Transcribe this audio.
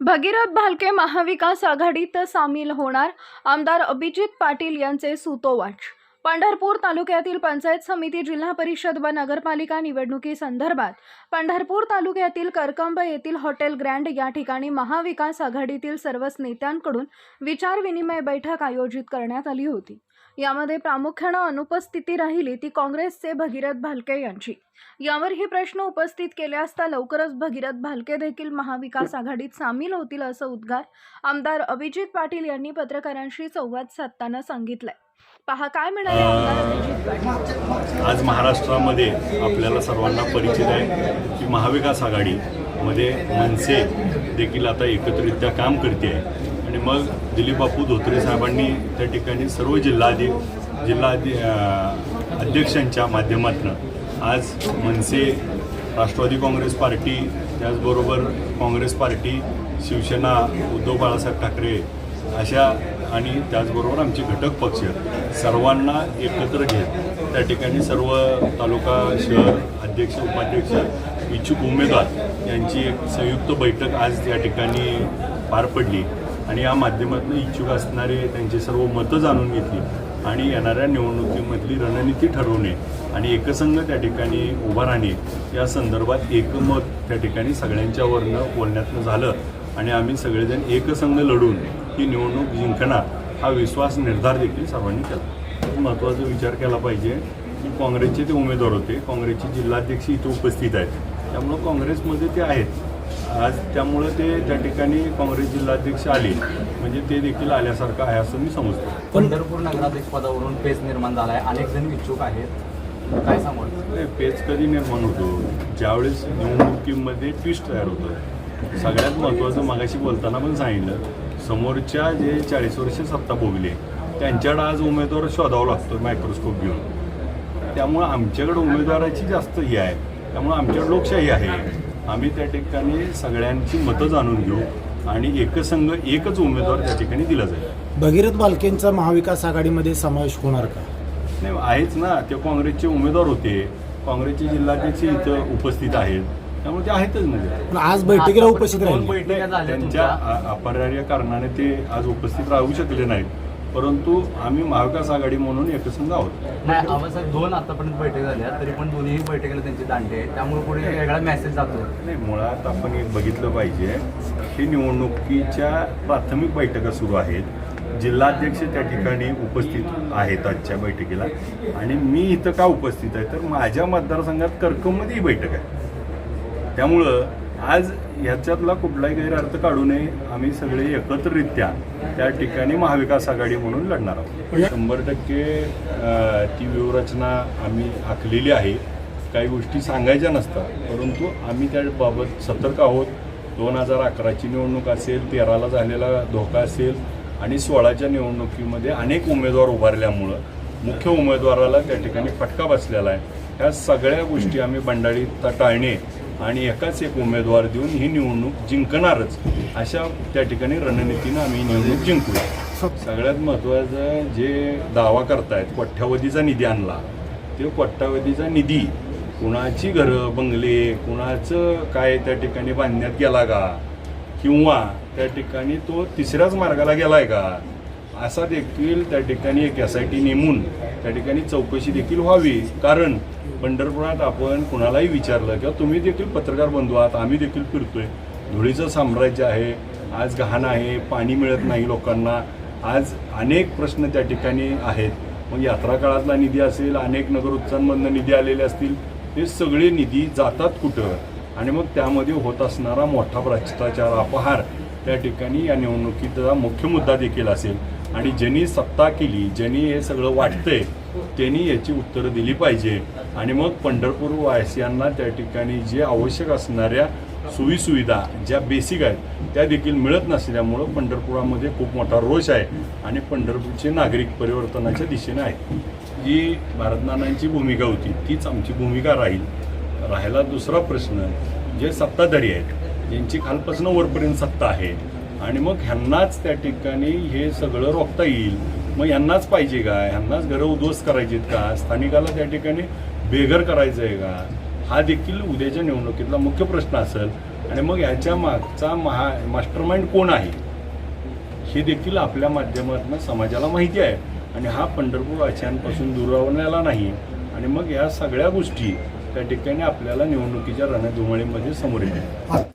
भगीरथ भालके महाविकास आघाडीत सामील होणार आमदार अभिजित पाटील यांचे सुतोवाच. पंढरपूर तालुक्यातील पंचायत समिती जिल्हा परिषद व नगरपालिका निवडणुकीसंदर्भात पंढरपूर तालुक्यातील करकंब येथील हॉटेल ग्रँड या ठिकाणी महाविकास आघाडीतील सर्वच नेत्यांकडून विचारविनिमय बैठक आयोजित करण्यात आली होती. यामध्ये प्रामुख्यानं अनुपस्थिती राहिली ती काँग्रेसचे भगीरथ भालके यांची. यावर ही प्रश्न उपस्थित केले असता लवकरच भगीरथ भालके देखील महाविकास आघाडीत सामील होतील असं उद्गार आमदार अभिजित पाटील यांनी पत्रकारांशी संवाद साधताना सांगितलंय. पहा काय म्हणाले आज महाराष्ट्रामध्ये आपल्याला सर्वांना परिचित आहे की महाविकास आघाडीमध्ये मनसे देखील आता एकत्रित काम करते आहे. आणि मग दिलीप बापू धोत्रे साहेबांनी त्या ठिकाणी सर्व जिल्हाधि जिल्हा अध्यक्षांच्या माध्यमातून आज मनसे राष्ट्रवादी काँग्रेस पार्टी त्याचबरोबर काँग्रेस पार्टी शिवसेना उद्धव बाळासाहेब ठाकरे अशा आणि त्याचबरोबर आमचे घटक पक्ष सर्वांना एकत्र घेत त्या ठिकाणी सर्व तालुका शहर अध्यक्ष उपाध्यक्ष इच्छुक उमेदवार यांची एक संयुक्त बैठक आज या ठिकाणी पार पडली. आणि या माध्यमातून इच्छुक असणारे त्यांचे सर्व मतं जाणून घेतली आणि येणाऱ्या निवडणुकीमधली रणनीती ठरवणे आणि एकसंघ त्या ठिकाणी उभा राहणे या संदर्भात एकमत त्या ठिकाणी सगळ्यांच्यावरनं बोलण्यातनं झालं. आणि आम्ही सगळेजण एकसंघ लढून ही निवडणूक जिंकणार हा विश्वास निर्धार देखील सर्वांनी केला. महत्त्वाचा विचार केला पाहिजे की काँग्रेसचे ते उमेदवार होते. काँग्रेसचे जिल्हाध्यक्ष इथे उपस्थित आहेत. त्यामुळं काँग्रेसमध्ये ते आहेत. आज त्यामुळं ते त्या ठिकाणी काँग्रेस जिल्हाध्यक्ष आले. म्हणजे ते देखील आल्यासारखं आहे असं मी समजतो. पंढरपूर नगराध्यक्ष पदावरून पेच निर्माण झाला आहे अनेक जण इच्छुक आहेत. काय सांगू नाही, पेच कधी निर्माण होतो? ज्यावेळेस निवडणुकीमध्ये ट्विस्ट तयार होतं. सगळ्यात महत्त्वाचं मागाशी बोलताना पण सांगितलं. समोरच्या जे चाळीस वर्ष सत्ता भोगले त्यांच्याकडे आज उमेदवार शोधावा लागतो मायक्रोस्कोप घेऊन. त्यामुळं आमच्याकडे उमेदवाराची जास्त ही आहे. त्यामुळं आमच्याकडे लोकशाही आहे. आम्ही त्या ठिकाणी सगळ्यांची मतं जाणून घेऊ आणि एकसंघ एकच उमेदवार त्या ठिकाणी दिला जाईल. भगीरथ बालकेंचा महाविकास आघाडीमध्ये समावेश होणार का? नाही आहेच ना. ते काँग्रेसचे उमेदवार होते. काँग्रेसचे जिल्हाध्यक्ष इथं उपस्थित आहेत. त्यामुळे ते आहेतच म्हणजे. पण आज बैठकीला उपस्थित राहिले. त्यांच्या अपरिहार्य कारणाने ते आज उपस्थित राहू शकले नाहीत. परंतु आम्ही महाविकास आघाडी म्हणून एकसंघ आहोत. नाही दोन आतापर्यंत बैठक झाल्या तरी पण दोन्ही बैठकीला त्यांचे दांडे त्यामुळे पुढे वेगळा मेसेज जातो नाही मुळात आपण एक बघितलं पाहिजे की निवडणुकीच्या प्राथमिक बैठका सुरू आहेत. जिल्हाध्यक्ष त्या ठिकाणी उपस्थित आहेत आजच्या बैठकीला. आणि मी इथं का उपस्थित आहे? तर माझ्या मतदारसंघात करकममध्ये ही बैठक आहे. त्यामुळं आज ह्याच्यातला कुठलाही गैरअर्थ काढू नये. आम्ही सगळे एकत्रित्या त्या ठिकाणी महाविकास आघाडी म्हणून लढणार आहोत. शंभर टक्के ती व्यूहरचना आम्ही आखलेली आहे. काही गोष्टी सांगायच्या नसतात. परंतु आम्ही त्याबाबत सतर्क आहोत. दोन हजार अकराची निवडणूक असेल तेराला झालेला धोका असेल आणि सोळाच्या निवडणुकीमध्ये अनेक उमेदवार उभारल्यामुळं मुख्य उमेदवाराला त्या ठिकाणी फटका बसलेला आहे. ह्या सगळ्या गोष्टी आम्ही बंडाळीत टाळणे आणि एकाच एक उमेदवार देऊन ही निवडणूक जिंकणारच. अशा त्या ठिकाणी रणनीतीनं आम्ही निवडणूक जिंकूया. सगळ्यात महत्त्वाचं जे दावा करतायत कोट्यावधीचा निधी आणला ते कोट्यावधीचा निधी कुणाची घरं बंगले कुणाचं काय त्या ठिकाणी बांधण्यात गेला का? किंवा त्या ठिकाणी तो तिसऱ्याच मार्गाला गेलाय का? असा देखील त्या ठिकाणी एक एस आय टी नेमून त्या ठिकाणी चौकशी देखील व्हावी. कारण पंढरपुरात आपण कुणालाही विचारलं किंवा तुम्ही देखील पत्रकार बंधू आहात आम्ही देखील फिरतोय. धुळीचं साम्राज्य आहे आज घाण आहे पाणी मिळत नाही लोकांना. आज अनेक प्रश्न त्या ठिकाणी आहेत. मग यात्रा काळातला निधी असेल अनेक नगर उत्सवांमधनं निधी आलेले असतील हे सगळे निधी जातात कुठं? आणि मग त्यामध्ये होत असणारा मोठा भ्रष्टाचार अपहार त्या ठिकाणी या निवडणुकीचा मुख्य मुद्दा देखील असेल. आणि ज्यांनी सत्ता केली ज्यांनी हे सगळं वाटतंय त्यांनी याची उत्तरं दिली पाहिजे. आणि मग पंढरपूर वासियांना त्या ठिकाणी जे आवश्यक असणाऱ्या सोयीसुविधा ज्या बेसिक आहेत त्या देखील मिळत नसल्यामुळं पंढरपुरामध्ये खूप मोठा रोष आहे आणि पंढरपूरचे नागरिक परिवर्तनाच्या दिशेने आहेत. जी भारतनानांची भूमिका होती तीच आमची भूमिका राहील. राहिला दुसरा प्रश्न जे सत्ताधारी आहेत ज्यांची खालपासून वरपर्यंत सत्ता आहे आणि मग ह्यांनाच त्या ठिकाणी हे सगळं रोखता येईल. मग ह्यांनाच पाहिजे का? ह्यांनाच घरं उद्ध्वस्त करायची का? स्थानिकाला त्या ठिकाणी बेघर करायचं आहे का? हा देखील उद्याच्या निवडणुकीतला मुख्य प्रश्न असेल. आणि मग याच्या मागचा महा मास्टर माइंड कोण आहे? हे देखील आपल्या माध्यमातून समाजाला माहिती आहे. आणि हा पंढरपूर आचार्यांपासून दुरावण्याला नाही. आणि मग या सगळ्या गोष्टी त्या ठिकाणी आपल्याला निवडणुकीच्या रणधुमाळीमध्ये समोर येतात